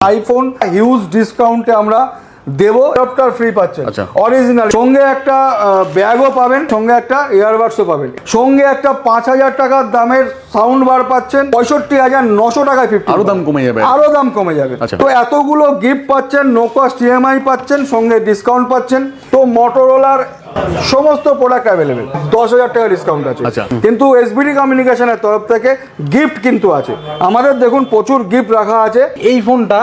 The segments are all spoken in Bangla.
আইফোন হিউজ ডিসকাউন্টে আমরা দেবো সফটওয়্যার ফ্রি পাচ্ছেন। আচ্ছা। অরিজিনাল সঙ্গে একটা ব্যাগও পাবেন সঙ্গে একটা ইয়ারবাডসও পাবেন। সঙ্গে একটা পাঁচ হাজার টাকার দামের সাউন্ড বার পাচ্ছেন পঁয়ষট্টি হাজার নশো টাকায় ফিফটি আরও দাম কমে যাবে। আরও দাম কমে যাবে। আচ্ছা। তো এতগুলো গিফট পাচ্ছেন নো কস্ট ইএমআই পাচ্ছেন সঙ্গে ডিসকাউন্ট পাচ্ছেন। তো মোটরোলার সমস্ত প্রোডাক্ট অ্যাভেলেবেল দশ হাজার টাকা ডিসকাউন্ট আছে। আচ্ছা। কিন্তু এসবিডি কমিউনিকেশনের তরফ থেকে গিফট কিন্তু আছে। আমাদের দেখুন প্রচুর গিফট রাখা আছে। এই ফোনটা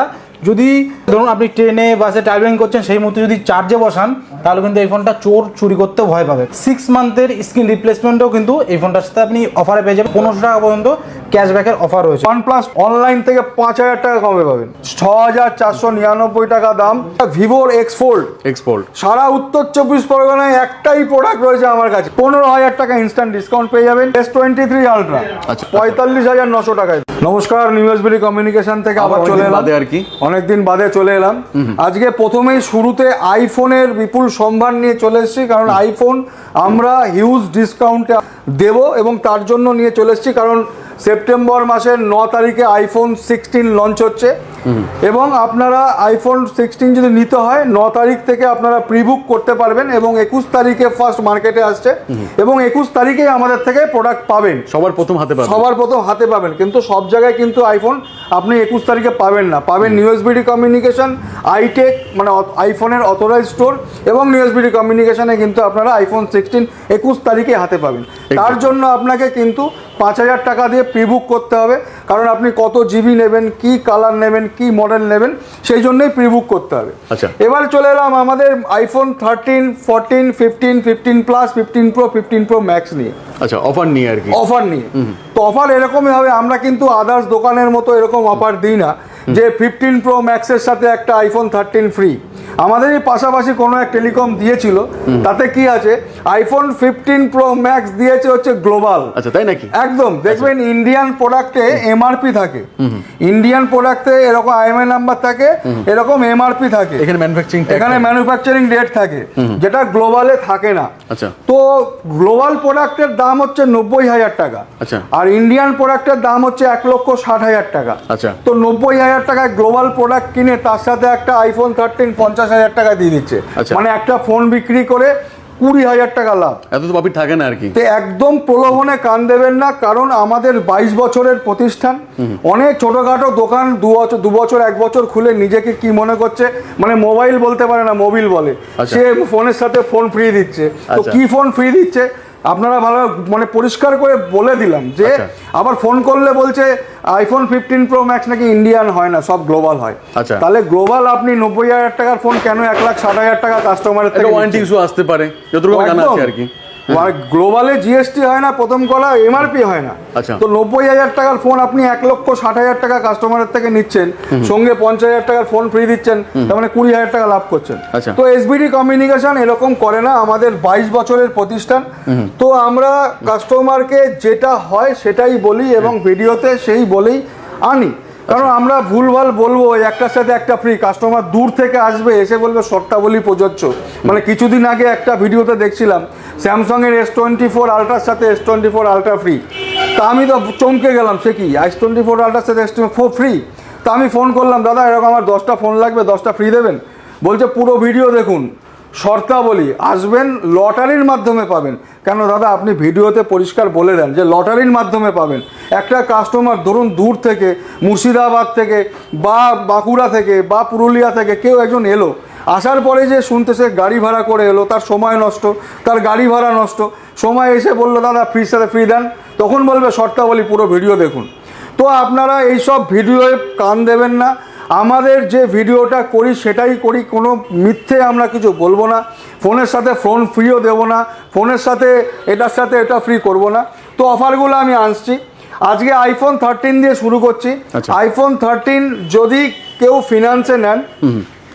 যদি ধরুন আপনি ট্রেনে বাসে ট্রাভেলিং করছেন, সেই মুহূর্তে যদি চার্জে বসান, তাহলে কিন্তু এই ফোনটা চোর চুরি করতে ভয় পাবে। সিক্স মান্থের স্ক্রিন রিপ্লেসমেন্টও কিন্তু এই ফোনটার সাথে আপনি অফারে পেয়ে যাবেন। পনেরোশো টাকা পর্যন্ত ক্যাশব্যাকের অফার রয়েছে। ওয়ানপ্লাস অনলাইন থেকে পাঁচ হাজার টাকা কমে পাবেন। ছ হাজার চারশো নিরানব্বই টাকা দাম। ভিভোর এক্স ফোল্ড এক্সপোর্ট সারা উত্তর চব্বিশ পরগনায় একটাই প্রোডাক্ট রয়েছে আমার কাছে। পনেরো হাজার টাকা ইনস্ট্যান্ট ডিসকাউন্ট পেয়ে যাবেন। এস টোয়েন্টি থ্রি আলট্রা আচ্ছা। পঁয়তাল্লিশ হাজার নশো টাকায়। নমস্কার নিউএসবিডি কমিউনিকেশন থেকে আবার চলে এলাম। আর কি। অনেকদিন বাদে চলে এলাম। আজকে প্রথমেই শুরুতে আইফোনের বিপুল সম্ভার নিয়ে চলে এসেছি কারণ আইফোন আমরা হিউজ ডিসকাউন্টে দেব এবং তার জন্য নিয়ে চলে এসেছি কারণ সেপ্টেম্বর মাসের ন তারিখে আইফোন সিক্সটিন লঞ্চ হচ্ছে। এবং আপনারা আইফোন সিক্সটিন যদি নিতে হয় ন তারিখ থেকে আপনারা প্রিবুক করতে পারবেন এবং একুশ তারিখে ফার্স্ট মার্কেটে আসছে। এবং একুশ তারিখেই আমাদের থেকে প্রোডাক্ট পাবেন। সবার প্রথম হাতে পাবে সবার প্রথম হাতে পাবেন। কিন্তু সব জায়গায় কিন্তু আইফোন আপনি একুশ তারিখে পাবেন না। পাবেন নিউএসবিডি কমিউনিকেশন আইটেক মানে আইফোনের অথরাইজ স্টোর এবং নিউএসবিডি কমিউনিকেশনে কিন্তু আপনারা আইফোন সিক্সটিন একুশ তারিখে হাতে পাবেন। তার জন্য আপনাকে কিন্তু পাঁচ হাজার টাকা দিয়ে প্রিবুক করতে হবে। কারণ আপনি কত জিবি নেবেন কি কালার নেবেন কি মডেল নেবেন সেই জন্যই প্রিবুক করতে হবে। আচ্ছা। এবার চলে এলাম আমাদের iPhone thirteen fourteen fifteen fifteen plus fifteen pro fifteen pro max নিয়ে। আচ্ছা অফার নিয়ে আর কি। অফার নিয়ে। তো অফার এরকমই হবে আমরা কিন্তু আদার্স দোকানের মতো এরকম অফার দিই না। যে ফিফটিন প্রো ম্যাক্সের সাথে একটা আইফোন থার্টিন ফ্রি আমাদের এই পাশাপাশি কোনো এক টেলিকম দিয়েছিল তাতে কি আছে? আইফোন ফিফটিন প্রো ম্যাক্স দিয়েছে হচ্ছে গ্লোবাল আচ্ছা তাই নাকি? একদম দেখবেন ইন্ডিয়ান প্রোডাক্টে এমআরপি থাকে। ইন্ডিয়ান প্রোডাক্টে এরকম আইএমআই নাম্বার থাকে এরকম এমআরপি থাকে। এখানে ম্যানুফ্যাকচারিং এখানে ম্যানুফ্যাকচারিং রেট থাকে যেটা গ্লোবালে থাকে না। আচ্ছা। তো গ্লোবাল প্রোডাক্টের দাম হচ্ছে নব্বই হাজার টাকা। আচ্ছা। আর ইন্ডিয়ান প্রোডাক্টের দাম হচ্ছে এক লক্ষ ষাট হাজার টাকা। আচ্ছা। তো নব্বই হাজার টাকায় গ্লোবাল প্রোডাক্ট কিনে তার সাথে একটা আইফোন থার্টিন পঞ্চাশ হাজার টাকা দিয়ে দিচ্ছে। আচ্ছা। মানে একটা ফোন বিক্রি করে কুড়ি হাজার টাকা লাভ। এত তো প্রফিট থাকে না আর কি। তো একদম প্রলোভনে কান দেবেন না কারণ আমাদের বাইশ বছরের প্রতিষ্ঠান অনেক ছোটখাটো দোকান দু বছর দু বছর এক বছর খুলে নিজেকে কি মনে করছে? মানে মোবাইল বলতে পারে না মোবিল বলে। আচ্ছা। সে ফোনের সাথে ফোন ফ্রি দিচ্ছে। তো আচ্ছা। কি ফোন ফ্রি দিচ্ছে? আপনারা ভালো মানে পরিষ্কার করে বলে দিলাম যে আচ্ছা। আবার ফোন করলে বলছে আইফোন ফিফটিন প্রো ম্যাক্স নাকি ইন্ডিয়ান হয় না সব গ্লোবাল হয় আচ্ছা। তাহলে গ্লোবাল আপনি নব্বই হাজার টাকার ফোন কেন এক লাখ ষাট হাজার টাকা কাস্টমারের থেকে ওয়ারেন্টি ইস্যু আসতে পারে যতটুকু জানা আছে আর কি গ্লোবালে জিএসটি হয় না প্রথম কলা এমআরপি হয় না। আচ্ছা। তো নব্বই হাজার টাকার ফোন আপনি এক লক্ষ ষাট হাজার টাকা কাস্টমারের থেকে নিচ্ছেন সঙ্গে পঞ্চাশ হাজার টাকার ফোন ফ্রি দিচ্ছেন তার মানে কুড়ি হাজার টাকা লাভ করছেন। আচ্ছা। তো এসবিডি কমিউনিকেশন এরকম করে না আমাদের বাইশ বছরের প্রতিষ্ঠান। তো আমরা কাস্টমারকে যেটা হয় সেটাই বলি এবং ভিডিওতে সেই বলেই আনি। কারণ আমরা ভুলভাল বলব একটার সাথে একটা ফ্রি কাস্টমার দূর থেকে আসবে এসে বলবে শর্তাবলী প্রযোজ্য। মানে কিছুদিন আগে একটা ভিডিওতে দেখছিলাম স্যামসংয়ের এস টোয়েন্টি ফোর আলট্রার সাথে S twenty four ultra free তা আমি তো চমকে গেলাম সে কি? এস টোয়েন্টি ফোর আলট্রার সাথে এস ফোর ফ্রি তা আমি ফোন করলাম দাদা এরকম আমার দশটা ফোন লাগবে দশটা ফ্রি দেবেন? বলছে পুরো ভিডিও দেখুন। শর্তাবলী, আসবেন, লটারির মাধ্যমে পাবেন। কেন দাদা, আপনি ভিডিওতে পরিষ্কার বলে দেন যে লটারির মাধ্যমে পাবেন। একটা কাস্টমার ধরুন দূর থেকে, মুর্শিদাবাদ থেকে, বা বাঁকুড়া থেকে, বা পুরুলিয়া থেকে কেউ একজন এলো। আসার পরে যে শুনতে সে গাড়ি ভাড়া করে এলো, তার সময় নষ্ট, তার গাড়ি ভাড়া নষ্ট। সময় এসে বলল, দাদা ফ্রি সাথে ফ্রি দেন। তখন বলবে, শর্তাবলী, পুরো ভিডিও দেখুন। তো আপনারা এইসব ভিডিওয়ে কান দেবেন না। আমাদের যে ভিডিওটা করি সেটাই করি কোনো মিথ্যে আমরা কিছু বলব না। ফোনের সাথে ফোন ফ্রিও দেবো না ফোনের সাথে এটার সাথে এটা ফ্রি করব না। তো অফারগুলো আমি আনছি। আজকে আইফোন থার্টিন দিয়ে শুরু করছি। আচ্ছা। আইফোন থার্টিন যদি কেউ ফিনান্সে নেন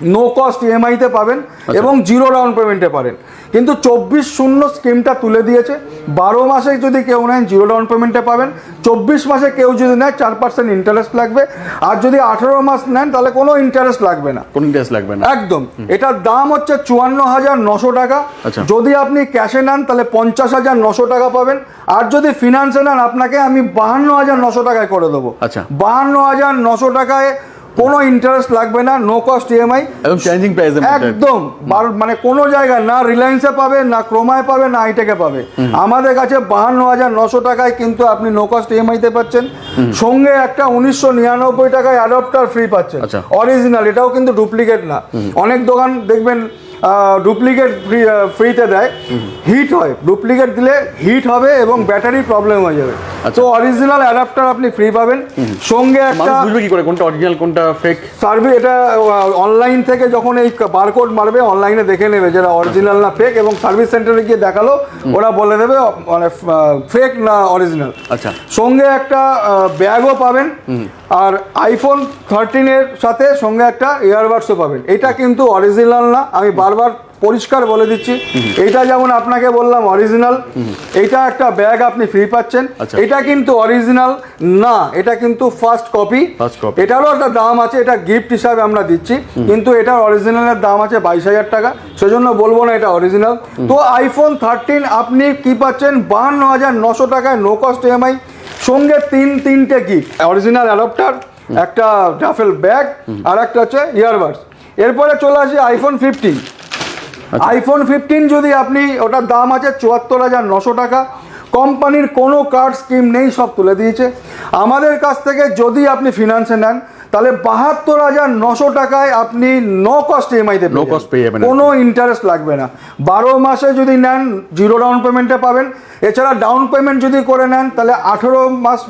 নো কস্ট ইএমআইতে পাবেন এবং জিরো ডাউন পেমেন্টে পারেন কিন্তু চব্বিশ শূন্য স্কিমটা তুলে দিয়েছে। বারো মাসে যদি কেউ নেন জিরো ডাউন পেমেন্টে পাবেন। চব্বিশ মাসে কেউ যদি নেয় চার পার্সেন্ট ইন্টারেস্ট লাগবে। আর যদি আঠেরো মাস নেন তাহলে কোনো ইন্টারেস্ট লাগবে না। কোনো ইন্টারেস্ট লাগবে না। একদম। এটার দাম হচ্ছে চুয়ান্ন হাজার নশো টাকা। আচ্ছা। যদি আপনি ক্যাশে নেন তাহলে পঞ্চাশ হাজার নশো টাকা পাবেন। আর যদি ফিনান্সে নেন আপনাকে আমি বাহান্ন হাজার নশো টাকায় করে দেবো। আচ্ছা। বাহান্ন হাজার নশো টাকায় কোনো ইন্টারেস্ট লাগবে না নো কস্ট ইএমআই একদম চেঞ্জিং প্রাইস একদম মানে কোনো জায়গায় না রিলায়েন্সে পাবে না ক্রোমায় পাবে না আইটেকে পাবে। আমাদের কাছে বাহান্ন হাজার নশো টাকায় কিন্তু আপনি নো কস্ট ইএমআই তে পাচ্ছেন। সঙ্গে একটা উনিশশো নিরানব্বই টাকায় অ্যাডাপ্টার ফ্রি পাচ্ছেন। আচ্ছা। অরিজিনাল এটাও কিন্তু ডুপ্লিকেট না। অনেক দোকান দেখবেন ডুপ্লিকেট ফ্রি ফ্রিতে দেয়। হিট হয়। ডুপ্লিকেট দিলে হিট হবে এবং ব্যাটারি প্রবলেম হয়ে যাবে। তো অরিজিনাল অ্যাডাপ্টার আপনি ফ্রি পাবেন। সঙ্গে একটা বুঝবে কি করে? কোনটা অরিজিনাল কোনটা ফেক সার্ভে এটা অনলাইন থেকে যখন এই বারকোড মারবে অনলাইনে দেখে নেবে যেটা অরিজিনাল না ফেক এবং সার্ভিস সেন্টারে গিয়ে দেখাল ওরা বলে দেবে মানে ফেক না অরিজিনাল আচ্ছা। সঙ্গে একটা ব্যাগও পাবেন। আর আইফোন থার্টিনের সাথে সঙ্গে একটা ইয়ারবাডসও পাবেন। এটা কিন্তু অরিজিনাল না আমি বারবার পরিষ্কার বলে দিচ্ছি। এটা যেমন আপনাকে বললাম অরিজিনাল এটা একটা ব্যাগ আপনি ফ্রি পাচ্ছেন। আচ্ছা। এটা কিন্তু অরিজিনাল না এটা কিন্তু ফার্স্ট কপি এটারও একটা দাম আছে এটা গিফট হিসাবে আমরা দিচ্ছি। কিন্তু এটার অরিজিনালের দাম আছে বাইশ হাজার টাকা। সেজন্য বলব না এটা অরিজিনাল তো আইফোন থার্টিন আপনি কি পাচ্ছেন? বাহান্ন হাজার নশো টাকায় নো কস্ট ইএমআই সঙ্গে তিন তিনটে গিফট অরিজিনাল অ্যাডাপ্টার একটা ডাফেল ব্যাগ আর একটা হচ্ছে ইয়ারবাডস এরপরে চলে আসি আইফোন ফিফটিন আইফোন ফিফটিন যদি আপনি, ওটার দাম আছে চুয়াত্তর হাজার নশো টাকা। কোম্পানির কোনো কার্ড স্কিম নেই, সব তুলে দিয়েছে। আমাদের কাছ থেকে যদি আপনি ফিনান্সে নেন তাহলে বাহাত্তর হাজার নশো টাকায় আপনি নো কস্ট ইএমআইতে No cost পেয়ে যাবেন। কোনো ইন্টারেস্ট লাগবে না। বারো মাসে যদি নেন জিরো ডাউন পেমেন্টে পাবেন। এছাড়া ডাউন পেমেন্ট যদি করে নেন তাহলে আঠেরো মাস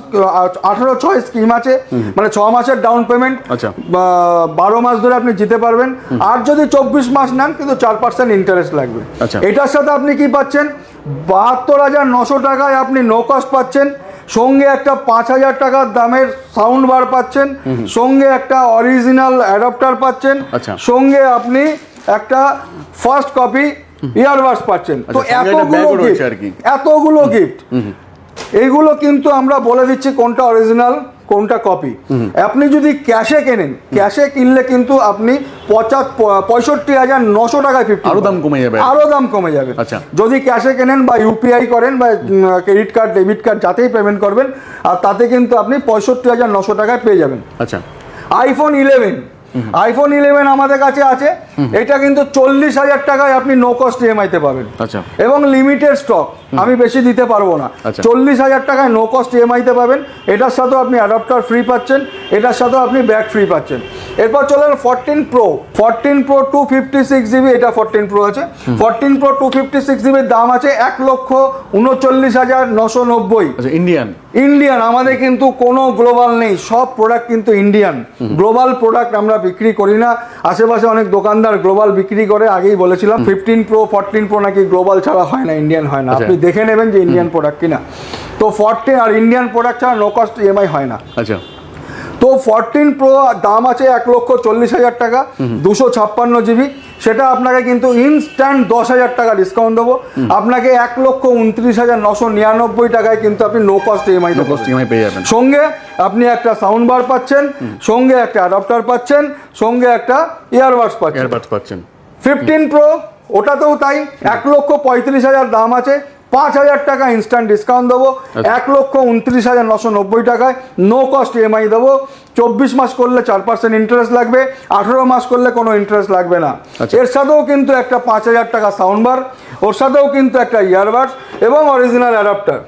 আঠেরো ছয় স্কিম আছে। মানে ছ মাসের ডাউন পেমেন্ট আচ্ছা। বারো মাস ধরে আপনি যেতে পারবেন। আর যদি চব্বিশ মাস নেন কিন্তু চার পার্সেন্ট ইন্টারেস্ট লাগবে। আচ্ছা। এটার সাথে আপনি কি পাচ্ছেন? বাহাত্তর হাজার নশো টাকায় আপনি নো কস্ট পাচ্ছেন। সঙ্গে একটা পাঁচ হাজার টাকার দামের সাউন্ড বার পাচ্ছেন সঙ্গে একটা অরিজিনাল অ্যাডাপ্টার পাচ্ছেন আচ্ছা। সঙ্গে আপনি একটা ফার্স্ট কপি ইয়ারবাস পাচ্ছেন। তো আচ্ছা, একটা এতগুলো গিফট আর কি। এতগুলো গিফট এইগুলো কিন্তু আমরা বলে দিচ্ছি কোনটা অরিজিনাল কোনটা কপি আপনি যদি ক্যাশে কেনেন ক্যাশে কিনলে কিন্তু আপনি পঁচাত পঁয়ষট্টি হাজার নশো টাকায় ফিফটি আরও দাম কমে যাবে। আরও দাম কমে যাবে। আচ্ছা। যদি ক্যাশে কেনেন বা ইউপিআই করেন বা ক্রেডিট কার্ড ডেবিট কার্ড যাতেই পেমেন্ট করবেন আর তাতে কিন্তু আপনি পঁয়ষট্টি হাজার নশো টাকায় পেয়ে যাবেন। আচ্ছা। আইফোন ইলেভেন আইফোন ইলেভেন আমাদের কাছে আছে। এটা কিন্তু চল্লিশ হাজার টাকায় আপনি নো কস্ট ইএমআইতে পাবেন। আচ্ছা। এবং লিমিটেড স্টক আমি বেশি দিতে পারব না। আচ্ছা। চল্লিশ হাজার টাকায় নো কস্ট ইএমআইতে পাবেন। এটার সাথেও আপনি অ্যাডাপ্টার ফ্রি পাচ্ছেন। এটার সাথেও আপনি ব্যাগ ফ্রি পাচ্ছেন। এরপর চলে fourteen pro fourteen pro two fifty six GB এটা ফোরটিন প্রো আছে। Fourteen pro two fifty six জিবির দাম আছে এক লক্ষ উনচল্লিশ হাজার নশো নব্বই। আচ্ছা ইন্ডিয়ান ইন্ডিয়ান আমাদের কিন্তু কোনো গ্লোবাল নেই সব প্রোডাক্ট কিন্তু ইন্ডিয়ান গ্লোবাল প্রোডাক্ট আমরা বিক্রি করি না। আশেপাশে অনেক দোকানদার গ্লোবাল বিক্রি করে আগেই বলেছিলাম ফিফটিন প্রো ফোরটিন প্রো নাকি গ্লোবাল ছাড়া হয় না ইন্ডিয়ান হয় না। আচ্ছা। আপনি দেখে নেবেন যে ইন্ডিয়ান প্রোডাক্ট কিনা। তো ফোরটিন আর ইন্ডিয়ান প্রোডাক্ট ছাড়া নো কস্ট ইএমআই হয় না। আচ্ছা। তো ফোরটিন প্রো দাম আছে এক লক্ষ চল্লিশ হাজার টাকা দুশো ছাপ্পান্ন জিবি সেটা আপনাকে কিন্তু ইনস্ট্যান্ট দশ হাজার টাকা ডিসকাউন্ট দেবো। আপনাকে এক লক্ষ উনত্রিশ হাজার নশো নিরানব্বই টাকায় কিন্তু আপনি no cost EMI no cost EMI পেয়ে যাবেন। সঙ্গে আপনি একটা সাউন্ড বার পাচ্ছেন সঙ্গে একটা অ্যাডাপ্টার পাচ্ছেন সঙ্গে একটা ইয়ারবাডস পাচ্ছেন। এয়ারবাডস পাচ্ছেন। ফিফটিন প্রো ওটাতেও তাই এক লক্ষ পঁয়ত্রিশ হাজার দাম আছে। পাঁচ হাজার টাকা ইনস্ট্যান্ট ডিসকাউন্ট দেবো এক লক্ষ উনত্রিশ হাজার নশো নব্বই টাকায় নো কস্ট ইএমআই দেবো চব্বিশ মাস করলে চার পার্সেন্ট ইন্টারেস্ট লাগবে আঠেরো মাস করলে কোনো ইন্টারেস্ট লাগবে না আচ্ছা। এর সাথেও কিন্তু একটা পাঁচ হাজার টাকা সাউন্ড বার ওর সাথেও কিন্তু একটা ইয়ারবাডস এবং অরিজিনাল অ্যাডাপ্টার।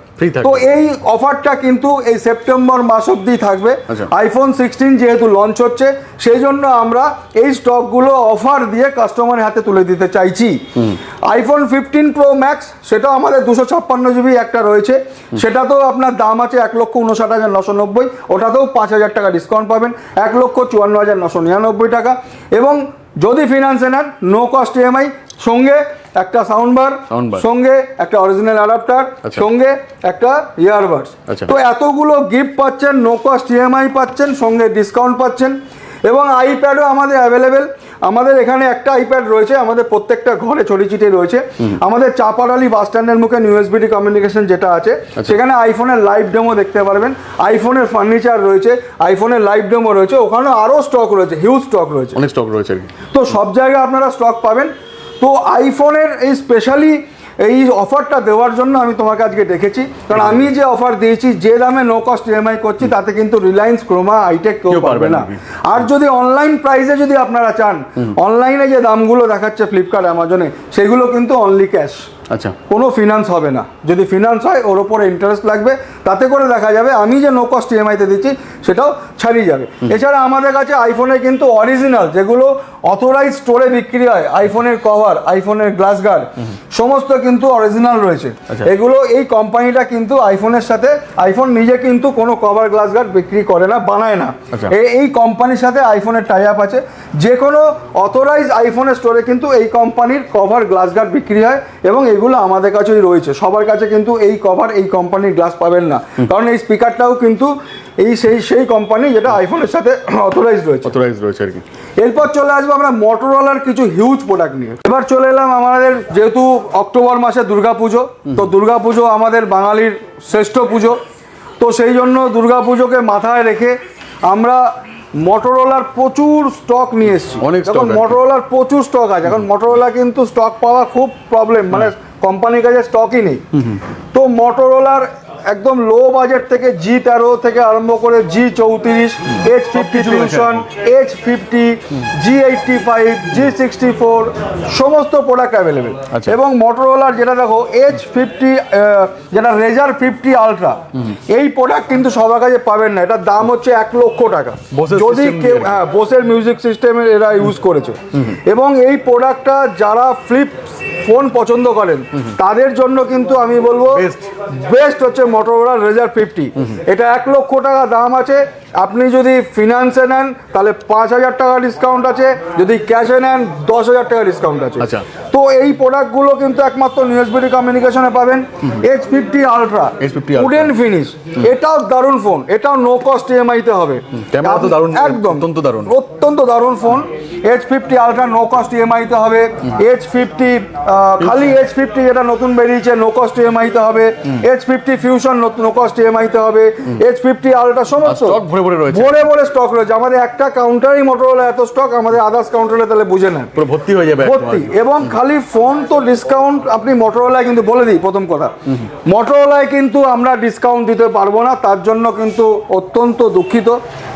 তো এই অফারটা কিন্তু এই সেপ্টেম্বর মাস অবধি থাকবে। আচ্ছা। আইফোন সিক্সটিন যেহেতু লঞ্চ হচ্ছে সেই জন্য আমরা এই স্টকগুলো অফার দিয়ে কাস্টমারের হাতে তুলে দিতে চাইছি। আইফোন ফিফটিন প্রো ম্যাক্স সেটাও আমাদের দুশো ছাপ্পান্ন জিবি একটা রয়েছে। সেটাতেও আপনার দাম আছে এক লক্ষ উনষাট হাজার নশো নব্বই। ওটাতেও পাঁচ হাজার টাকা ডিসকাউন্ট পাবেন। এক লক্ষ চুয়ান্ন হাজার নশো নিরানব্বই টাকা। এবং যদি ফিনান্সে নেন নো কস্ট ইএমআই সঙ্গে একটা সাউন্ড বার সঙ্গে একটা অরিজিনাল অ্যাডাপ্টার আচ্ছা। সঙ্গে একটা ইয়ারবাডস আচ্ছা। তো এতগুলো গিফট পাচ্ছেন নো কস্ট ইএমআই পাচ্ছেন সঙ্গে ডিসকাউন্ট পাচ্ছেন এবং আইপ্যাডও আমাদের অ্যাভেলেবেল আমাদের এখানে একটা আইপ্যাড রয়েছে আমাদের প্রত্যেকটা ঘরে ছড়ি চিটি রয়েছে। আমাদের চাপাডালি বাস স্ট্যান্ডের মুখে ইউএসবিডি কমিউনিকেশন যেটা আছে আচ্ছা। সেখানে আইফোনের লাইভ ডেমো দেখতে পারবেন। আইফোনের ফার্নিচার রয়েছে আইফোনের লাইভ ডেমো রয়েছে ওখানে আরও স্টক রয়েছে হিউজ স্টক রয়েছে। অনেক স্টক রয়েছে তো সব জায়গায় আপনারা স্টক পাবেন। তো আইফোনের এই স্পেশালি এই অফারটা দেওয়ার জন্য আমি তোমাকে আজকে দেখেছি। কারণ আমি যে অফার দিয়েছি যে দামে নো কস্ট ইএমআই করছি তাতে কিন্তু রিলায়েন্স ক্রোমা আইটেক কেউ পারবে না। আর যদি অনলাইন প্রাইসে যদি আপনারা চান অনলাইনে যে দামগুলো দেখাচ্ছে ফ্লিপকার্ট অ্যামাজনে সেগুলো কিন্তু অনলি ক্যাশ আচ্ছা। কোনো ফিনান্স হবে না। যদি ফিনান্স হয় ওর ওপরে ইন্টারেস্ট লাগবে তাতে করে দেখা যাবে আমি যে নো কস্ট ইএমআইতে দিচ্ছি সেটাও ছাড়িয়ে যাবে। এছাড়া আমাদের কাছে আইফোনে কিন্তু অরিজিনাল যেগুলো অথরাইজ স্টোরে বিক্রি হয় আইফোনের কভার আইফোনের গ্লাস গার্ড সমস্ত কিন্তু অরিজিনাল রয়েছে। আচ্ছা। এগুলো এই কোম্পানিটা কিন্তু আইফোনের সাথে আইফোন নিজে কিন্তু কোনো কভার গ্লাস গার্ড বিক্রি করে না বানায় না। আচ্ছা। এই কোম্পানির সাথে আইফোনের টাই আপ আছে। যে কোনো অথরাইজ আইফোনের স্টোরে কিন্তু এই কোম্পানির কভার গ্লাস গার্ড বিক্রি হয় এবং এগুলো আমাদের কাছেই রয়েছে। সবার কাছে কিন্তু এই কভার এই কোম্পানির গ্লাস পাবেন না। কারণ এই স্পিকারটাও কিন্তু এই সেই সেই কোম্পানি যেটা আইফোনের সাথে অথরাইজ রয়েছে। অথরাইজ রয়েছে আর কি। এরপর চলে আসব আমরা মোটরোলার কিছু হিউজ প্রোডাক্ট নিয়ে। এবার চলে এলাম আমাদের যেহেতু অক্টোবর মাসে দুর্গাপুজো তো দুর্গাপুজো আমাদের বাঙালির শ্রেষ্ঠ পুজো। তো সেই জন্য দুর্গাপুজোকে মাথায় রেখে আমরা মোটরোলার প্রচুর স্টক নিয়ে এসেছি। অনেক এখন মোটরোলার প্রচুর স্টক আছে। এখন মোটরোলা কিন্তু স্টক পাওয়া খুব প্রবলেম মানে কোম্পানির কাছে স্টকই নেই। তো মোটরোলার একদম লো বাজেট থেকে জি তেরো থেকে আরম্ভ করে জি চৌত্রিশ H fifty fusion H fifty G eighty five G sixty four সমস্ত প্রোডাক্ট অ্যাভেলেবেল আচ্ছা। এবং মোটরোলার যেটা দেখো এইচ ফিফটি যেটা রেজার ফিফটি আলট্রা এই প্রোডাক্ট কিন্তু সবার কাছে পাবেন না। এটার দাম হচ্ছে এক লক্ষ টাকা। যদি কেউ হ্যাঁ বোসের মিউজিক সিস্টেমের এরা ইউজ করেছে। এবং এই প্রোডাক্টটা যারা ফ্লিপ ফোন পছন্দ করেন তাদের জন্য কিন্তু আমি বলব বেস্ট হচ্ছে মোটরোলা রেজার ফিফটি এটা এক লক্ষ টাকা দাম আছে। আপনি যদি ফিনান্সে নেন তাহলে পাঁচ হাজার টাকা ডিসকাউন্ট আছে। যদি ক্যাশে নেন দশ হাজার টাকা ডিসকাউন্ট আছে। আচ্ছা। তো এই প্রোডাক্টগুলো কিন্তু একমাত্র নিউজবিডি কমিউনিকেশনে পাবেন। H fifty ultra H50 Ultra। Wooden finish এটাও দারুণ ফোন এটাও নো কস্ট ইএমআইতে হবে। একদম। অত্যন্ত দারুণ। অত্যন্ত দারুণ phone H fifty ultra no cost ইএমআইতে হবে। এইচ ফিফটি খালি এইচ ফিফটি যেটা নতুন বেরিয়েছে নো কস্ট ইএমআইতে হবে। H fifty fusion no cost ইএমআইতে হবে। এইচ ফিফটি আলট্রা সমস্ত। ভরে ভরে রয়েছে। ভরে ভরে স্টক রয়েছে। আমাদের একটা কাউন্টারই মোটরোলা এত স্টক আমাদের আদার্স কাউন্টারে তাহলে বুঝে নেন। পুরো ভর্তি হয়ে যাবে ভর্তি। এবং খালি ফোন তো ডিসকাউন্ট আপনি মোটরোলায় কিন্তু বলে দিই প্রথম কথা। মোটরোলায় কিন্তু আমরা ডিসকাউন্ট দিতে পারব না তার জন্য কিন্তু অত্যন্ত দুঃখিত।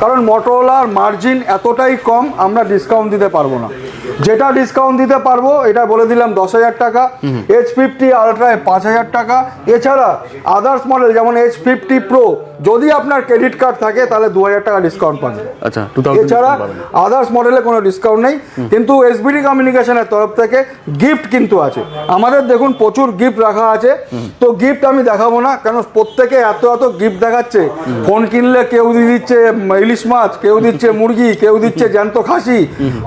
কারণ মোটরোলার মার্জিন এতটাই কম আমরা ডিসকাউন্ট দিতে পারব না। যেটা ডিসকাউন্ট দিতে পারব এটা বলে দিলাম দশ হাজার টাকা। এইচ ফিফটি আলট্রায় পাঁচ হাজার টাকা। এছাড়া আদার্স মডেল যেমন এইচ ফিফটি প্রো যদি আপনার ক্রেডিট কার্ড থাকে তাহলে দু হাজার টাকা ডিসকাউন্ট পাবেন। আচ্ছা এছাড়া আদার্স মডেলে কোনো ডিসকাউন্ট নেই। কিন্তু এসবিডি কমিউনিকেশনের তরফ থেকে গিফট কিন্তু আছে। আমাদের দেখুন প্রচুর গিফট রাখা আছে। তো গিফট আমি দেখাবো না কেন প্রত্যেকে এত এত গিফট দেখাচ্ছে। ফোন কিনলে কেউ দিয়ে দিচ্ছে ইলিশ মাছ কেউ দিচ্ছে মুরগি কেউ দিচ্ছে জ্যান্ত খাসি।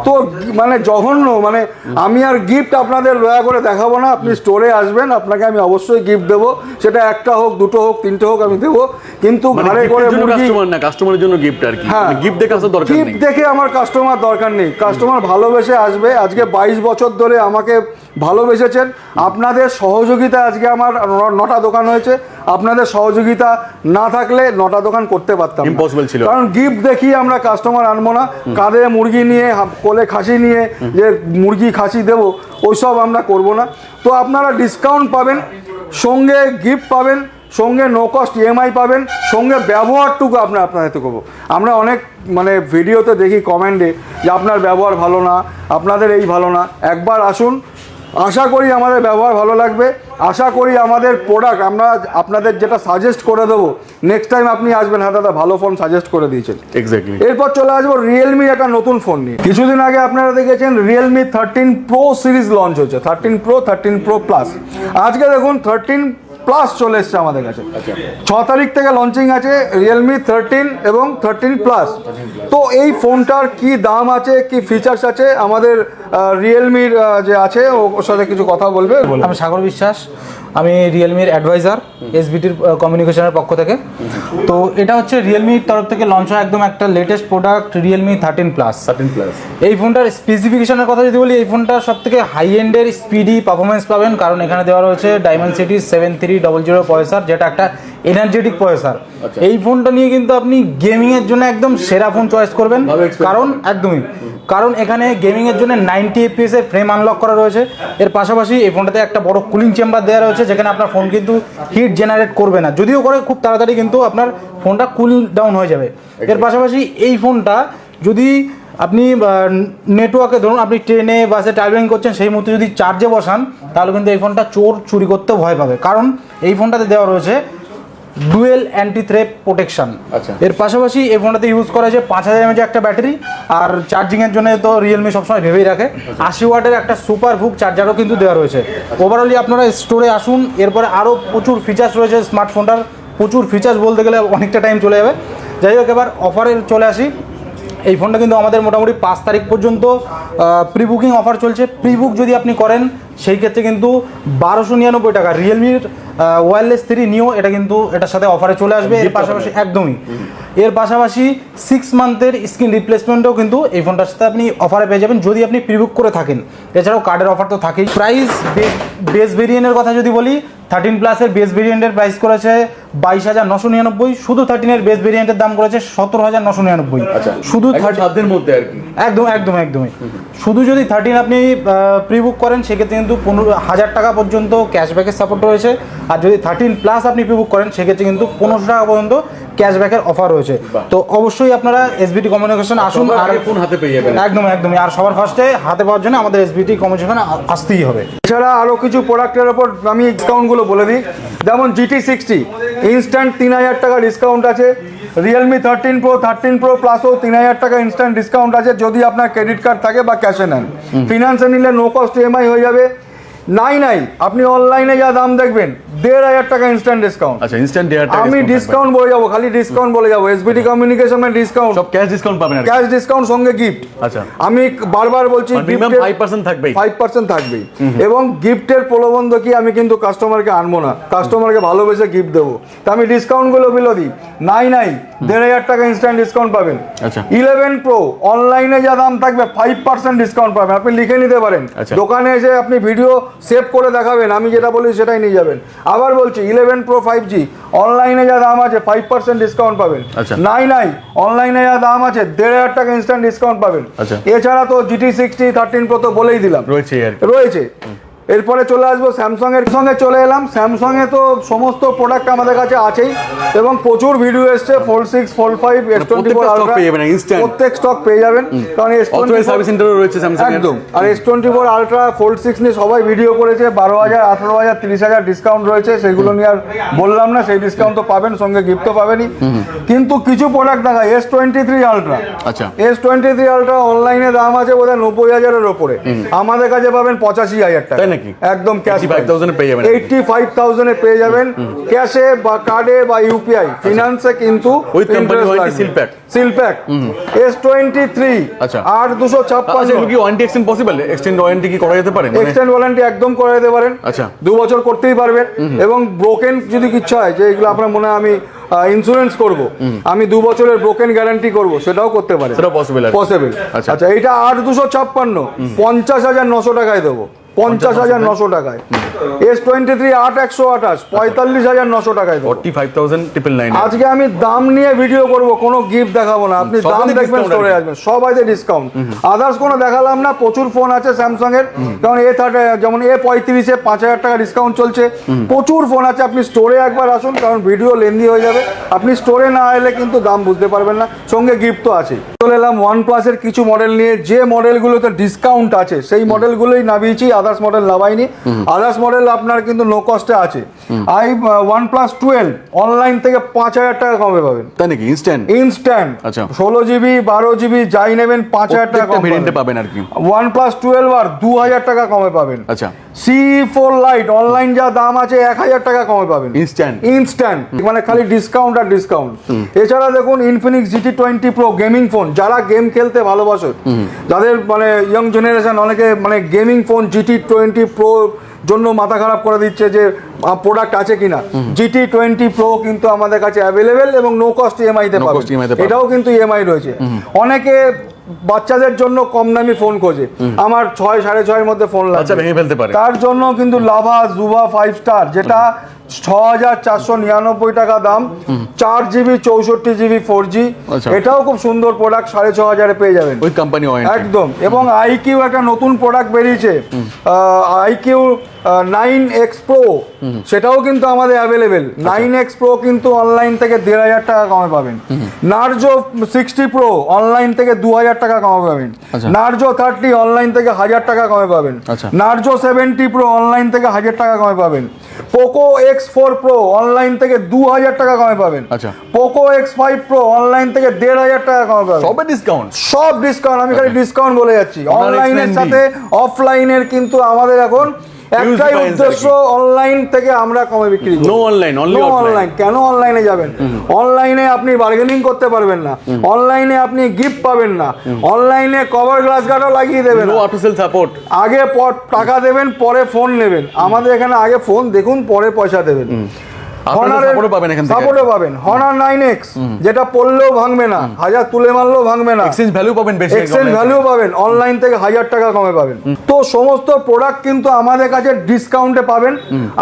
তো মানে জঘন্য মানে আমি আর গিফট আপনাদের দয়া করে দেখাবো না। আপনি স্টোরে আসবেন আপনাকে আমি অবশ্যই গিফট দেবো। সেটা একটা হোক দুটো হোক তিনটে হোক আমি দেবো। কিন্তু মানে ঘরে করে মুরগি না কাস্টমারের জন্য গিফট আর কি? হ্যাঁ। গিফট দেখে আসার দরকার গিফট দেখে আমার কাস্টমার দরকার নেই। কাস্টমার ভালোবেসে আসবে। আজকে বাইশ বছর ধরে আমাকে ভালোবেসেছেন। আপনাদের সহযোগিতা আজকে আমার নটা দোকান হয়েছে। আপনাদের সহযোগিতা না থাকলে নটা দোকান করতে পারতাম। Impossible ছিল। কারণ গিফট দেখিয়ে আমরা কাস্টমার আনব না। কাঁধে মুরগি নিয়ে কোলে খাসি নিয়ে যে মুরগি খাসি দেবো, ওইসব আমরা করব না। তো আপনারা ডিসকাউন্ট পাবেন, সঙ্গে গিফট পাবেন, সঙ্গে নো কস্ট ইএমআই পাবেন, সঙ্গে ব্যবহারটুকু আপনার আপনার হাতে করব। আমরা অনেক মানে ভিডিওতে দেখি কমেন্টে যে আপনার ব্যবহার ভালো না, আপনাদের এই ভালো না। একবার আসুন আশা করি আমাদের ব্যবহার ভালো লাগবে। আশা করি আমাদের প্রোডাক্ট আমরা আপনাদের যেটা সাজেস্ট করে দেবো নেক্সট টাইম আপনি আসবেন হ্যাঁ দাদা ভালো ফোন সাজেস্ট করে দিয়েছেন। এক্স্যাক্টলি এরপর চলে আসব রিয়েলমি একটা নতুন ফোন নিয়ে। কিছুদিন আগে আপনারা দেখেছেন Realme thirteen pro series launch হয়েছে thirteen pro thirteen pro plus আজকে দেখুন থার্টিন প্লাস চলে এসছে আমাদের কাছে। ছ তারিখ থেকে লঞ্চিং আছে রিয়েলমি থার্টিন এবং থার্টিন প্লাস তো এই ফোনটার কি দাম আছে, কি ফিচার্স আছে, আমাদের রিয়েলমির যে আছে ওর সাথে কিছু কথা বলবে? আমি সাগর বিশ্বাস আমি রিয়েলমির অ্যাডভাইজার এসবিটির কমিউনিকেশনের পক্ষ থেকে। তো এটা হচ্ছে রিয়েলমির তরফ থেকে লঞ্চ হয় একদম একটা latest product Realme thirteen plus thirteen plus এই ফোনটার স্পেসিফিকেশনের কথা যদি বলি এই ফোনটা সব থেকে হাই এন্ডের স্পিডি পারফরমেন্স পাবেন কারণ এখানে দেওয়া রয়েছে Dimensity seven three double zero পয়সার যেটা একটা এনার্জেটিক প্রসেসর আচ্ছা। এই ফোনটা নিয়ে কিন্তু আপনি গেমিং এর জন্য একদম সেরা ফোন চয়েস করবেন। কারণ একদমই। কারণ এখানে গেমিং এর জন্য নাইনটি এফপিএস এর ফ্রেম আনলক করা রয়েছে। এর পাশাপাশি এই ফোনটাতে একটা বড় কুলিং চেম্বার দেওয়া রয়েছে যেখানে আপনার ফোন কিন্তু হিট জেনারেট করবে না। যদিও করে খুব তাড়াতাড়ি কিন্তু আপনার ফোনটা কুল ডাউন হয়ে যাবে। এর পাশাপাশি এই ফোনটা যদি আপনি নেটওয়ার্কে ধরুন আপনি ট্রেনে বাসে ট্রাভেলিং করছেন সেই মুহূর্তে যদি চার্জে বসান তাহলে কিন্তু এই ফোনটা চোর চুরি করতে ভয় পাবে। কারণ এই ফোনটাতে দেওয়া রয়েছে ডুয়েল অ্যান্টি থ্রেপ প্রোটেকশন। আচ্ছা। এর পাশাপাশি এই ফোনটাতে ইউজ করা আছে পাঁচ হাজার এমএচ একটা ব্যাটারি আর চার্জিংয়ের জন্য তো রিয়েলমি সবসময় ভেবেই রাখে। আশি ওয়াটের একটা সুপার হুক চার্জারও কিন্তু দেওয়া রয়েছে। ওভারঅলি আপনারা স্টোরে আসুন এরপরে আরও প্রচুর ফিচার্স রয়েছে স্মার্টফোনটার প্রচুর ফিচার্স বলতে গেলে অনেকটা টাইম চলে যাবে। যাই হোক এবার অফারে চলে আসি। এই ফোনটা কিন্তু আমাদের মোটামুটি পাঁচ তারিখ পর্যন্ত প্রি বুকিং অফার চলছে। প্রি বুক যদি আপনি করেন সেই ক্ষেত্রে কিন্তু বারোশো নিরানব্বই টাকা রিয়েলমির ওয়্যারলেস থ্রি নিও এটা কিন্তু এটার সাথে অফারে চলে আসবে। এর পাশাপাশি একদমই। এর পাশাপাশি সিক্স মান্থের স্ক্রিন রিপ্লেসমেন্টও কিন্তু এই ফোনটার সাথে আপনি অফারে পেয়ে যাবেন যদি আপনি প্রি বুক করে থাকেন। এছাড়াও কার্ডের অফার তো থাকেই। প্রাইস বেস ভেরিয়েন্টের কথা যদি বলি থার্টিন প্লাসের বেস ভেরিয়েন্টের প্রাইস করেছে বাইশ হাজার নশো নিরানব্বই শুধু থার্টিনের বেস ভেরিয়েন্টের দাম করেছে সতেরো হাজার নশো নিরানব্বই। আচ্ছা শুধু একদম থার্টি সাধ্যের মধ্যে আর কি। একদম একদম একদমই। শুধু যদি থার্টিন আপনি প্রি বুক করেন সেক্ষেত্রে কিন্তু পনেরো হাজার টাকা পর্যন্ত ক্যাশব্যাকের সাপোর্ট রয়েছে। আর যদি থার্টিন প্লাস আপনি প্রি বুক করেন সেক্ষেত্রে কিন্তু পনেরোশো টাকা পর্যন্ত ক্যাশব্যাকের অফার রয়েছে। তো অবশ্যই আপনারা এসবিটি কমিউনিকেশন আসুন আর আগে ফোন হাতে পেয়ে যাবেন। একদম একদমই আর সবার ফার্স্টে হাতে পাওয়ার জন্য আমাদের এসবিটি কমিউনিকেশন আসতেই হবে। এছাড়া আরও কিছু প্রোডাক্টের ওপর আমি ডিসকাউন্টগুলো বলে দিই। যেমন জিটি সিক্সটি ইনস্ট্যান্ট তিন হাজার টাকা ডিসকাউন্ট আছে। Realme thirteen pro thirteen pro প্লাসও তিন হাজার টাকা ইনস্ট্যান্ট ডিসকাউন্ট আছে। যদি আপনার ক্রেডিট কার্ড থাকে বা ক্যাশে নেন। ফিনান্সে নিলে নো কস্ট ইএমআই হয়ে যাবে। নাই নাই আপনি অনলাইনে যা দাম দেখবেন দেড় হাজার টাকা ইনস্ট্যান্ট ডিসকাউন্ট আচ্ছা ইনস্ট্যান্ট ডেয়ার আমি ডিসকাউন্ট বলে যাব খালি ডিসকাউন্ট বলে যাব। এসবিটি কমিউনিকেশন কমিউনিকেশনের ডিসকাউন্ট সব ক্যাশ ডিসকাউন্ট পাবেন ক্যাশ ডিসকাউন্ট সঙ্গে গিফট আচ্ছা। আমি বারবার বলছি ফাইভ পার্সেন্ট থাকবেই। ফাইভ পার্সেন্ট থাকবেই। এবং গিফটের প্রলোভন কি আমি কিন্তু কাস্টমারকে আনব না। কাস্টমারকে ভালোবেসে গিফট দেবো। তা আমি ডিসকাউন্টগুলো বিলো দিই। নাই নাই দেড় হাজার টাকা ইনস্ট্যান্ট ডিসকাউন্ট পাবেন। আচ্ছা। ইলেভেন প্রো অনলাইনে যা দাম থাকবে ফাইভ পার্সেন্ট ডিসকাউন্ট পাবেন। আপনি লিখে নিতে পারেন। আচ্ছা। দোকানে এসে আপনি ভিডিও সেভ করে দেখাবেন আমি যেটা বলি সেটাই নিয়ে যাবেন। আবার বলছি ইলেভেন প্রো ফাইভ জি অনলাইনে যা দাম আছে ফাইভ পার্সেন্ট ডিসকাউন্ট পাবেন। নাই নাই অনলাইনে যা দাম আছে দেড় হাজার টাকা ইনস্ট্যান্ট ডিসকাউন্ট পাবেন। আচ্ছা। এছাড়া তো জিটি সিক্সটি থার্টিন প্রো তো বলেই দিলাম। রয়েছে রয়েছে। এরপরে চলে আসব স্যামসং এর সঙ্গে চলে এলাম। স্যামসং এ তো সমস্ত প্রোডাক্ট আমাদের কাছে আছেই এবং প্রচুর ভিডিও এসছে four six four five S twenty four instant। প্রত্যেক স্টক পেয়ে যাবেন। কারণ এস অথরাইজ সার্ভিস সেন্টারও রয়েছে স্যামসাং একদম। আর S twenty four ultra fold six নিয়ে সবাই ভিডিও করেছে। বারো হাজার আঠারো হাজার তিরিশ হাজার ডিসকাউন্ট রয়েছে। সেগুলো নিয়ে আর বললাম না সেই ডিসকাউন্ট তো পাবেন সঙ্গে গিফট তো পাবেনই। কিন্তু কিছু প্রোডাক্ট দেখা এস টোয়েন্টি থ্রি আলট্রা আচ্ছা। এস টোয়েন্টি থ্রি আলট্রা অনলাইনে দাম আছে বোধহয় নব্বই হাজারের ওপরে। আমাদের কাছে পাবেন পঁচাশি হাজার টাকা। নাকি? একদম ক্যাশ 85,000 এ পেয়ে যাবেন। পেয়ে যাবেন ক্যাশে বা কার্ডে বা ইউপিআই ফিনান্সে কিন্তু। সিল প্যাক থ্রি আচ্ছা। আচ্ছা এগুলো কি warranty extend possible extend warranty কি করা যেতে পারে? মানে এক্সটেন্ড ওয়ারেন্টি একদম করে দিতে পারেন আচ্ছা। দু বছর করতেই পারবেন। এবং ব্রোকেন যদি কিছু হয় যে এগুলো আপনার মনে হয় আমি ইন্স্যুরেন্স করব আমি দু বছরের ব্রোকেন গ্যারান্টি করব সেটাও করতে আর কি। পসিবল আচ্ছা। আচ্ছা এটা আট দুশো ছাপ্পান্ন পঞ্চাশ হাজার নশো টাকায় দেবো। পঞ্চাশ হাজার নশো টাকায়। এস টোয়েন্টি থ্রি আট একশো আঠাশ পঁয়তাল্লিশ হাজার নশো টাকায় forty five thousand triple nine আজকে আমি দাম নিয়ে ভিডিও করব কোনো গিফট দেখাবো না। আপনি দাম দেখবেন স্টোরে আসবেন। সবাইতে ডিসকাউন্ট আদার্স কোনো দেখালাম না প্রচুর ফোন আছে স্যামসাং এর যেমন এ থার্টি যেমন এ পঁয়ত্রিশে পাঁচ হাজার টাকা ডিসকাউন্ট চলছে। প্রচুর ফোন আছে আপনি স্টোরে একবার আসুন কারণ ভিডিও লেন্দি হয়ে যাবে। আপনি স্টোরে না এলে কিন্তু দাম বুঝতে পারবেন না। সঙ্গে গিফট তো আছে চলে এলাম ওয়ান প্লাসের কিছু মডেল নিয়ে। যে মডেলগুলোতে ডিসকাউন্ট আছে সেই মডেলগুলোই নামিয়েছি। আদার্স মডেল নামাইনি আদার্স মডেল আপনার কিন্তু নো কস্টে আছে। I one plus twelve online থেকে পাঁচ হাজার টাকা কমে পাবেন। তাই নাকি? ইনস্ট্যান্ট ইনস্ট্যান্ট আচ্ছা। ষোলো জিবি বারো জিবি যাই নেবেন পাঁচ হাজার টাকা ভেরিয়েন্টে পাবেন। আর কি। ওয়ান প্লাস টুয়েলভ আর দু হাজার টাকা কমে পাবেন। আচ্ছা। সি ফোর লাইট অনলাইন যা দাম আছে এক হাজার টাকা কমে পাবেন। ইনস্ট্যান্ট ইনস্ট্যান্ট মানে খালি ডিসকাউন্ট আর ডিসকাউন্ট এছাড়া দেখুন Infinix GT twenty pro gaming phone যারা গেম খেলতে ভালোবাসে যাদের মানে ইয়ং জেনারেশন অনেকে মানে gaming phone GT twenty pro জন্য মাথা খারাপ করে দিচ্ছে যে প্রোডাক্ট আছে কিনা। জিটি টোয়েন্টি প্রো কিন্তু আমাদের কাছে অ্যাভেলেবেল এবং নো কস্ট ইএমআই। এটাও কিন্তু ইএমআই রয়েছে। অনেকে বাচ্চাদের জন্য কম দামি ফোন খোঁজে। আমার ছয় সাড়ে ছয়ের মধ্যে ফোন লাগবে। ভেঙে ফেলতে পারে। তার জন্য কিন্তু লাভা জুবা ফাইভ স্টার যেটা ছ হাজার চারশো নিরানব্বই টাকা দাম চার জিবি চৌষট্টি জিবি ফোর জি। এটাও খুব সুন্দর প্রোডাক্ট সাড়ে ছ হাজারে পেয়ে যাবেন। ওই কোম্পানি একদম। এবং আইকিউ একটা নতুন প্রোডাক্ট বেরিয়েছে। আইকিউ নাইন এক্স প্রো সেটাও কিন্তু আমাদের অ্যাভেলেবেল নাইন এক্স প্রো কিন্তু অনলাইন থেকে দেড় হাজার টাকা কমে পাবেন। নার্জো সিক্সটি প্রো অনলাইন থেকে দু হাজার টাকা কমে পাবেন। নার্জো থার্টি অনলাইন থেকে হাজার টাকা কমে পাবেন। নার্জো সেভেন্টি প্রো অনলাইন থেকে হাজার টাকা কমে পাবেন। Poco X four pro online থেকে দু হাজার টাকা কমে পাবেন। Poco X five pro online থেকে দেড় হাজার টাকা কমে পাবেন। সবে ডিসকাউন্ট সব ডিসকাউন্ট আমি খালি ডিসকাউন্ট বলে যাচ্ছি। অনলাইনের সাথে অফলাইনের কিন্তু আমাদের এখন একটাই উদ্দেশ্য অনলাইন থেকে আমরা কমে বিক্রি করি। অনলাইন only অনলাইন কেন অনলাইনে যাবেন? অনলাইনে আপনি বার্গেনিং করতে পারবেন না। অনলাইনে আপনি গিফট পাবেন না। অনলাইনে কভার গ্লাস গার্ডও লাগিয়ে দেবেন নো। আফটার সাপোর্ট আগে টাকা দেবেন পরে ফোন নেবেন। আমাদের এখানে আগে ফোন দেখুন পরে পয়সা দেবেন। আপনারা support ও পাবেন এখান থেকে। সাপোর্টও পাবেন। হনার যেটা পড়লেও ভাঙবে না হাজার তুলে মারলেও ভাঙবে না। এক্সচেঞ্জ ভ্যালু পাবেন বেশি এক্সচেঞ্জ ভ্যালু পাবেন অনলাইন থেকে হাজার টাকা কমে পাবেন। তো সমস্ত প্রোডাক্ট কিন্তু আমাদের কাছে ডিসকাউন্টে পাবেন।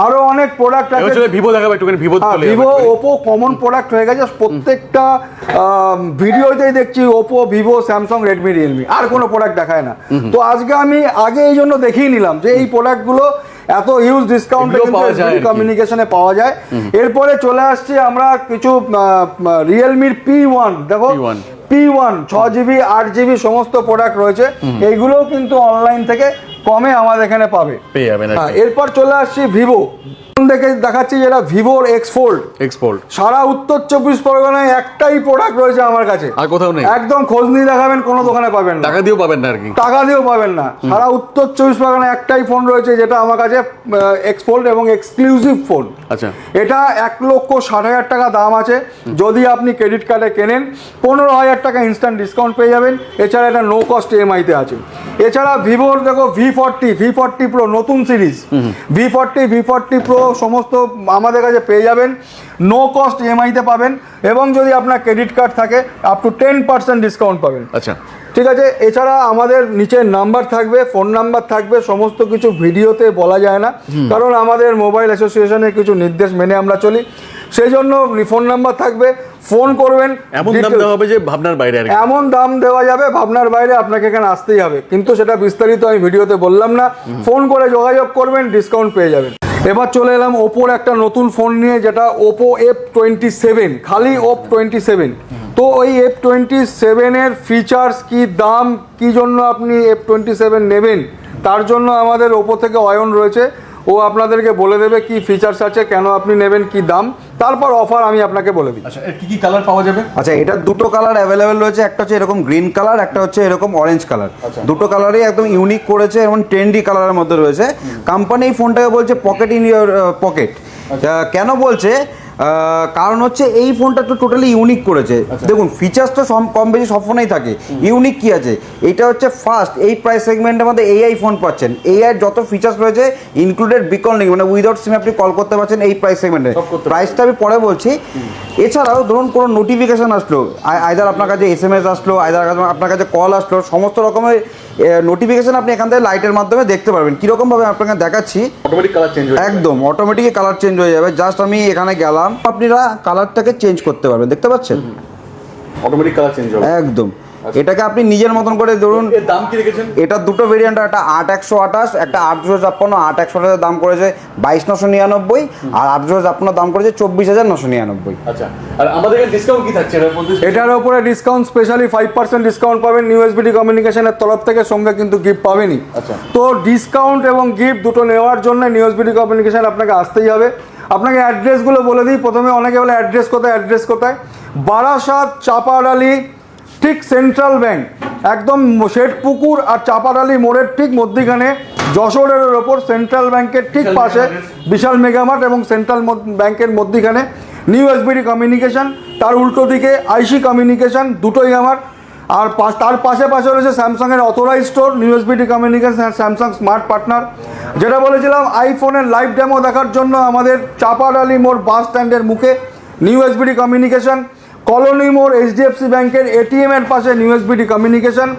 আরও অনেক প্রোডাক্ট আছে। চলে ভিভো দেখাবো একটুখানি Vivo Vivo Oppo common product হয়ে গেছে। প্রত্যেকটা ভিডিওতেই দেখছি Oppo Vivo Samsung Redmi Realme আর কোনো প্রোডাক্ট দেখায় না। তো আজকে আমি আগে এই জন্য দেখিয়ে নিলাম যে এই প্রোডাক্টগুলো এত হিউজ ডিসকাউন্টে। কমিউনিকেশনে পাওয়া যায় এরপরে চলে আসছি আমরা কিছু রিয়েলমির পি ওয়ান দেখো? পি ওয়ান ছ জিবি আট জিবি সমস্ত প্রোডাক্ট রয়েছে। এইগুলোও কিন্তু অনলাইন থেকে কমে আমাদের এখানে পাবে। হ্যাঁ, এরপর চলে আসছি ভিভো দেখে দেখাচ্ছি যেটা ভিভোর এক্স ফোল্ড এক্সপোর্ট সারা উত্তর চব্বিশ পরগনায় একটাই প্রোডাক্ট রয়েছে আমার কাছে। আর কোথাও নেই। একদম খোঁজ নিয়ে দেখাবেন কোনো দোকানে পাবেন না। টাকা দিয়েও পাবেন না আর কি। টাকা দিয়েও পাবেন না। সারা উত্তর চব্বিশ পরগনায় একটাই ফোন রয়েছে যেটা আমার কাছে এক্সপোল্ড এবং এক্সক্লুসিভ ফোন আচ্ছা। এটা এক লক্ষ ষাট হাজার টাকা দাম আছে। যদি আপনি ক্রেডিট কার্ডে কেনেন পনেরো হাজার টাকা ইনস্ট্যান্ট ডিসকাউন্ট পেয়ে যাবেন। এছাড়া এটা নো কস্ট ইএমআইতে আছে। এছাড়া ভিভোর দেখো V forty V forty pro নতুন series V forty V forty pro সমস্ত আমাদের কাছে পেয়ে যাবেন। নো কস্ট ইএমআইতে পাবেন এবং যদি আপনার ক্রেডিট কার্ড থাকে up to ten percent discount পাবেন। আচ্ছা। ঠিক আছে? এছাড়া আমাদের নিচে নাম্বার থাকবে ফোন নাম্বার থাকবে সমস্ত কিছু ভিডিওতে বলা যায় না। কারণ আমাদের মোবাইল অ্যাসোসিয়েশনের কিছু নির্দেশ মেনে আমরা চলি। সেই জন্য ফোন নাম্বার থাকবে ফোন করবেন। এমন দাম দেওয়া হবে যে ভাবনার বাইরে এমন দাম দেওয়া যাবে ভাবনার বাইরে আপনাকে এখানে আসতেই হবে। কিন্তু সেটা বিস্তারিত আমি ভিডিওতে বললাম না। ফোন করে যোগাযোগ করবেন ডিসকাউন্ট পেয়ে যাবেন। এবার চলে এলাম ওপোর একটা নতুন ফোন নিয়ে, যেটা ওপো এফ টোয়েন্টি সেভেন খালি ওপ টোয়েন্টি সেভেন তো ওই এফ টোয়েন্টি সেভেনের ফিচার্স কি, দাম কি জন্য আপনি এফ টোয়েন্টি সেভেন নেবেন? তার জন্য আমাদের ওপো থেকে অয়ন রয়েছে। ও আপনাদেরকে বলে দেবে কি ফিচার্স আছে কেন আপনি নেবেন কি দাম। তারপর অফার আমি আপনাকে বলে দিই আচ্ছা এর কি কি কালার পাওয়া যাবে? আচ্ছা এটা দুটো কালার অ্যাভেলেবেল রয়েছে একটা হচ্ছে এরকম গ্রিন কালার একটা হচ্ছে এরকম অরেঞ্জ কালার দুটো কালারই একদম ইউনিক করেছে এবং ট্রেন্ডি কালারের মধ্যে রয়েছে। কোম্পানি এই ফোনটাকে বলছে পকেট ইন ইওর পকেট কেন বলছে? কারণ হচ্ছে এই ফোনটা তো টোটালি ইউনিক করেছে। দেখুন ফিচার্স তো সব কম বেশি সব ফোনেই থাকে। ইউনিক কি আছে? এটা হচ্ছে ফার্স্ট এই প্রাইস সেগমেন্টের মধ্যে এআই ফোন পাচ্ছেন। এআই যত ফিচার্স রয়েছে ইনক্লুডেড বিকল নেই। মানে উইদাউট সিম আপনি কল করতে পারছেন এই প্রাইস সেগমেন্টে প্রাইসটা আমি পরে বলছি। এছাড়াও ধরুন কোনো নোটিফিকেশন আসলো আইদার আপনার কাছে এস এম এস আসলো আইদার আপনার কাছে কল আসলো সমস্ত রকমের নোটিফিকেশান আপনি এখান থেকে লাইটের মাধ্যমে দেখতে পারবেন। কীরকমভাবে আপনাকে দেখাচ্ছি অটোমেটিক কালার চেঞ্জ একদম অটোমেটিক কালার চেঞ্জ হয়ে যাবে। জাস্ট আমি এখানে গেলাম। আপনারা কালারটাকে চেঞ্জ করতে পারবেন। দেখতে পাচ্ছেন? অটোমেটিক কালার চেঞ্জ হবে। একদম। এটাকে আপনি নিজের মতন করে ধরুন দাম কি রেখেছেন? এটা দুটো ভেরিয়েন্ট একটা আট একশো আঠাশ একটা আট দুশো ছাপ্পান্ন আট একশো আঠাশের দাম করেছে বাইশ নশো নিরানব্বই আর আট দুশো ছাপ্পান্ন দাম করেছে চব্বিশ হাজার নশো নিরানব্বই। আচ্ছা আর আমাদের ডিসকাউন্ট কি থাকছে? এটার উপরে discount specially five percent discount পাবেন নিউ এসবিডি কমিউনিকেশনের তরফ থেকে সঙ্গে কিন্তু গিফট পাবেনই। আচ্ছা। তো ডিসকাউন্ট এবং গিফট দুটো নেওয়ার জন্য নিউ এসবিডি কমিউনিকেশন আপনাকে আসতেই হবে। আপনাকে অ্যাড্রেসগুলো বলে দিই। প্রথমে অনেকে বলে অ্যাড্রেস কোথায়? অ্যাড্রেস কোথায়? বারাসাত চাপাডালি ঠিক সেন্ট্রাল ব্যাংক একদম শেঠপুকুর আর চাপাডালি মোড়ের ঠিক মধ্যিখানে যশোরের ওপর সেন্ট্রাল ব্যাংকের ঠিক পাশে। বিশাল মেগামার্ট এবং সেন্ট্রাল ব্যাংকের মধ্যিখানে নিউ এসবিডি কমিউনিকেশন তার উল্টো দিকে আইসি কমিউনিকেশন দুটোই আমার। আর পাশ- তার পাশে পাশে রয়েছে স্যামসাংয়ের authorise store new SBD communication আর স্যামসাং স্মার্ট পার্টনার যেটা বলেছিলাম আইফোনের লাইভ ডেমো দেখার জন্য আমাদের চাপাডালি মোড় বাস স্ট্যান্ডের মুখে নিউ এসবিডি কমিউনিকেশন কলোনি মোড় এইচডিএফসি ব্যাংকের এটিএম এর পাশে নিউ এসবিডি কমিউনিকেশন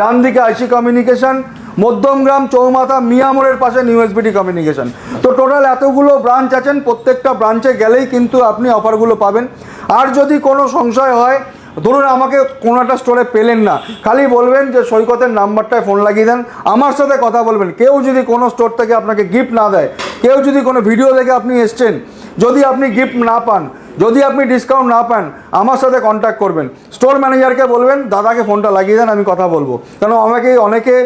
ডান দিকে আইসি কমিউনিকেশন মধ্যমগ্রাম চৌমাথা মিয়ামোড়ের পাশে নিউ এসবিটি কমিউনিকেশন তো টোটাল এতগুলো ব্রাঞ্চ আছেন, প্রত্যেকটা ব্রাঞ্চে গেলেই কিন্তু আপনি অফারগুলো পাবেন। আর যদি কোনো সংশয় হয়, ধরুন আমাকে কোনো একটা স্টোরে পেলেন না, খালি বলবেন যে সৈকতের নাম্বারটায় ফোন লাগিয়ে দেন, আমার সাথে কথা বলবেন। কেউ যদি কোনো স্টোর থেকে আপনাকে গিফট না দেয়, কেউ যদি কোনো ভিডিও দেখে আপনি এসছেন, যদি আপনি গিফট না পান যদি আপনি ডিসকাউন্ট না পান, আমার সাথে কন্ট্যাক্ট করবেন। স্টোর ম্যানেজারকে বলবেন, দাদাকে ফোনটা লাগিয়ে দেন, আমি কথা বলব। কেন আমাকে, অনেকে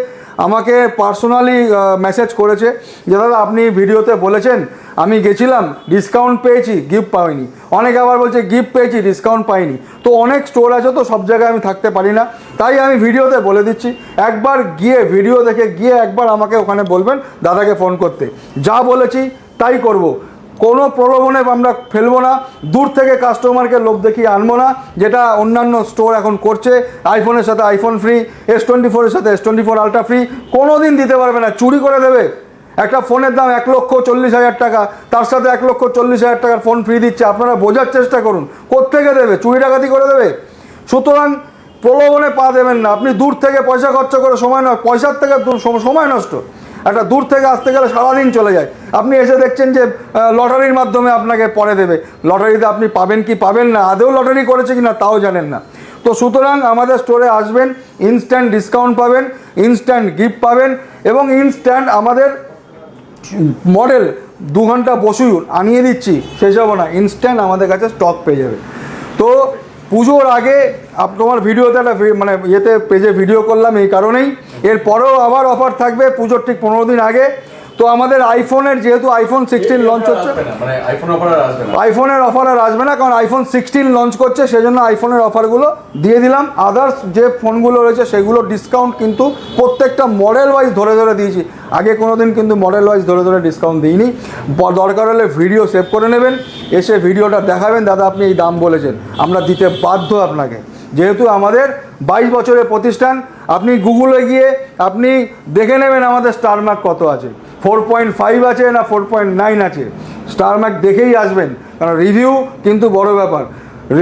আমাকে পার্সোনালি মেসেজ করেছে যে, দাদা, আপনি ভিডিওতে বলেছেন, আমি গেছিলাম ডিসকাউন্ট পেয়েছি গিফট পাইনি অনেকে আবার বলছে গিফট পেয়েছি ডিসকাউন্ট পাইনি। তো অনেক স্টোর আছে তো, সব জায়গায় আমি থাকতে পারি না। তাই আমি ভিডিওতে বলে দিচ্ছি, একবার গিয়ে ভিডিও দেখে গিয়ে একবার আমাকে ওখানে বলবেন, দাদাকে ফোন করতে। যা বলেছি, তাই করব। কোনো প্রলোভনে আমরা ফেলব না, দূর থেকে কাস্টমারকে লোভ দেখিয়ে আনব না, যেটা অন্যান্য স্টোর এখন করছে আইফোনের সাথে আইফোন ফ্রি এস টোয়েন্টি ফোরের সাথে S twenty four ultra free কোনো দিন দিতে পারবে না, চুরি করে দেবে। একটা ফোনের দাম এক লক্ষ চল্লিশ হাজার টাকা, তার সাথে এক লক্ষ চল্লিশ হাজার টাকার ফোন ফ্রি দিচ্ছে, আপনারা বোঝার চেষ্টা করুন, কোত্থেকে দেবে চুরি ডাকাতি করে দেবে? সুতরাং প্রলোভনে পা দেবেন না, আপনি দূর থেকে পয়সা খরচা করে সময় নয় পয়সার থেকে সময় নষ্ট। একটা দূর থেকে আসতে গেলে সারাদিন চলে যায়। আপনি এসে দেখছেন যে লটারির মাধ্যমে আপনাকে পরে দেবে। লটারিতে আপনি পাবেন কি পাবেন না, আদেও লটারি করেছে কি না তাও জানেন না। তো সুতরাং আমাদের স্টোরে আসবেন ইনস্ট্যান্ট ডিসকাউন্ট পাবেন ইনস্ট্যান্ট গিফট পাবেন এবং ইনস্ট্যান্ট আমাদের মডেল দু ঘণ্টা বসুন আনিয়ে দিচ্ছি সেই সব না ইনস্ট্যান্ট আমাদের কাছে স্টক পেয়ে যাবে। তো পুজোর আগে তোমার ভিডিওতে একটা মানে ইয়েতে পেজে ভিডিও করলাম এই কারণেই। এরপরেও আবার অফার থাকবে পুজোর ঠিক পনেরো দিন আগে। তো আমাদের আইফোনের যেহেতু আইফোন সিক্সটিন লঞ্চ হচ্ছে না, মানে অফার আর আসবে না। আইফোনের অফার আর আসবে না কারণ আইফোন সিক্সটিন লঞ্চ করছে সেজন্য আইফোনের অফারগুলো দিয়ে দিলাম। আদার্স যে ফোনগুলো রয়েছে সেগুলো ডিসকাউন্ট কিন্তু প্রত্যেকটা মডেল ওয়াইজ ধরে ধরে দিয়েছি। আগে কোনো দিন কিন্তু মডেল ওয়াইজ ধরে ধরে ডিসকাউন্ট দিইনি। দরকার হলে ভিডিও সেভ করে নেবেন এসে ভিডিওটা দেখাবেন। দাদা আপনি এই দাম বলেছেন আমরা দিতে বাধ্য আপনাকে। যেহেতু আমাদের বাইশ বছরের প্রতিষ্ঠান, আপনি গুগলে গিয়ে আপনি দেখে নেবেন আমাদের স্টার মার্ক কত আছে। ফোর পয়েন্ট ফাইভ আছে না ফোর পয়েন্ট নাইন আছে। স্টার মার্ক দেখেই আসবেন, কারণ রিভিউ কিন্তু বড় ব্যাপার।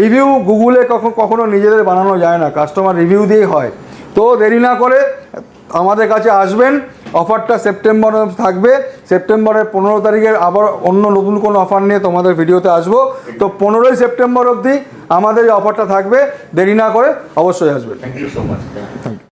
রিভিউ গুগলে কখনো কখনো নিজেদের বানানো যায় না কাস্টমার রিভিউ দিয়েই হয়। তো দেরি না করে আমাদের কাছে আসবেন অফারটা সেপ্টেম্বর থাকবে। সেপ্টেম্বরের পনেরো তারিখের আবার অন্য নতুন কোনো অফার নিয়ে তোমাদের ভিডিওতে আসব। তো পনেরোই সেপ্টেম্বর অবধি আমাদের এই অফারটা থাকবে। দেরি না করে অবশ্যই আসবেন thank you so much thank you